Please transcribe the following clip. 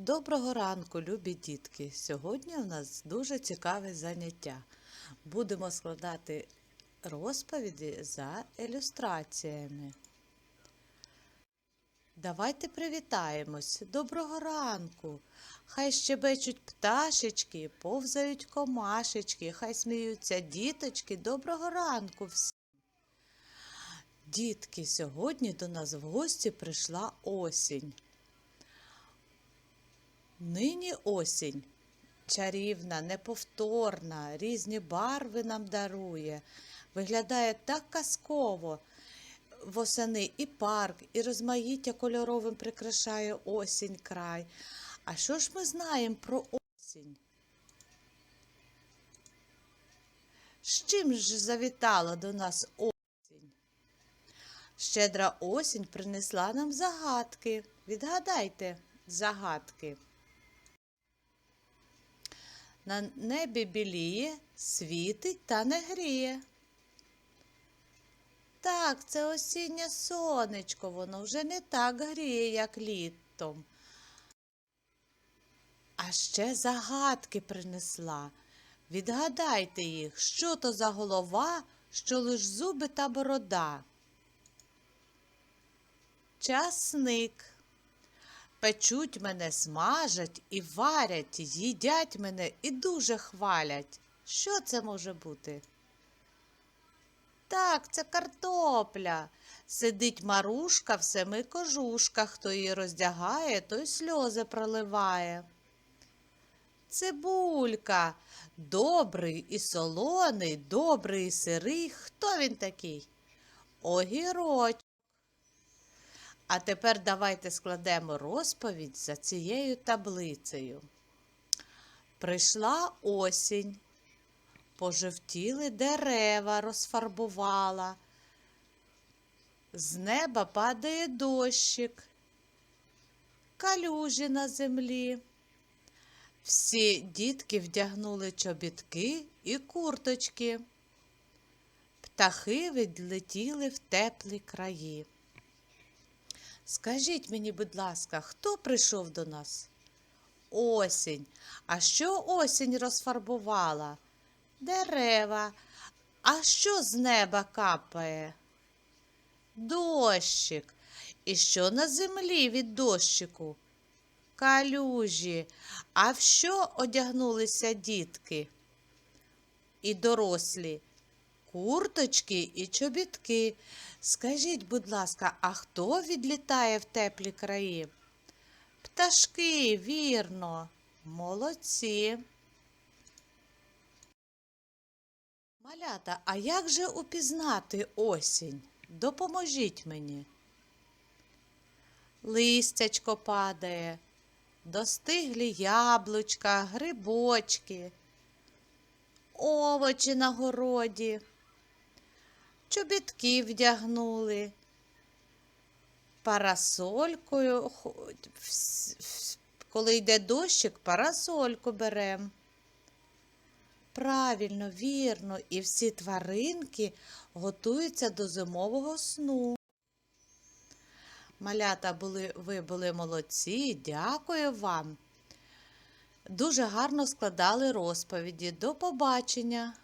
Доброго ранку, любі дітки! Сьогодні у нас дуже цікаве заняття. Будемо складати розповіді за ілюстраціями. Давайте привітаємось. Доброго ранку! Хай щебечуть пташечки, повзають комашечки, хай сміються діточки. Доброго ранку всім! Дітки, сьогодні до нас в гості прийшла осінь. Нині осінь чарівна, неповторна, різні барви нам дарує. Виглядає так казково. Восени і парк, і розмаїття кольоровим прикрашає осінь край. А що ж ми знаємо про осінь? З чим ж завітала до нас осінь? Щедра осінь принесла нам загадки. Відгадайте загадки. На небі біліє, світить та не гріє. Так, це осіннє сонечко, воно вже не так гріє, як літом. А ще загадки принесла. Відгадайте їх, що то за голова, що лиш зуби та борода. Часник. Печуть мене, смажать і варять, їдять мене і дуже хвалять. Що це може бути? Так, це картопля. Сидить марушка в семи кожушках, хто її роздягає, той сльози проливає. Цибулька, добрий і солоний, добрий і сирий. Хто він такий? Огірочок. А тепер давайте складемо розповідь за цією таблицею. Прийшла осінь, пожовтіли дерева, розфарбувала. З неба падає дощик, калюжі на землі. Всі дітки вдягнули чобітки і курточки. Птахи відлетіли в теплі краї. Скажіть мені, будь ласка, хто прийшов до нас? Осінь. А що осінь розфарбувала? Дерева. А що з неба капає? Дощик. І що на землі від дощику? Калюжі. А в що одягнулися дітки? І дорослі? Курточки і чобітки. Скажіть, будь ласка, а хто відлітає в теплі краї? Пташки, вірно, молодці. Малята, а як же упізнати осінь? Допоможіть мені. Листячко падає, достиглі яблучка, грибочки, овочі на городі чобітки вдягнули. Парасолькою, коли йде дощик, парасольку берем. Правильно, вірно, і всі тваринки готуються до зимового сну. Малята були, ви були молодці, дякую вам. Дуже гарно складали розповіді. До побачення!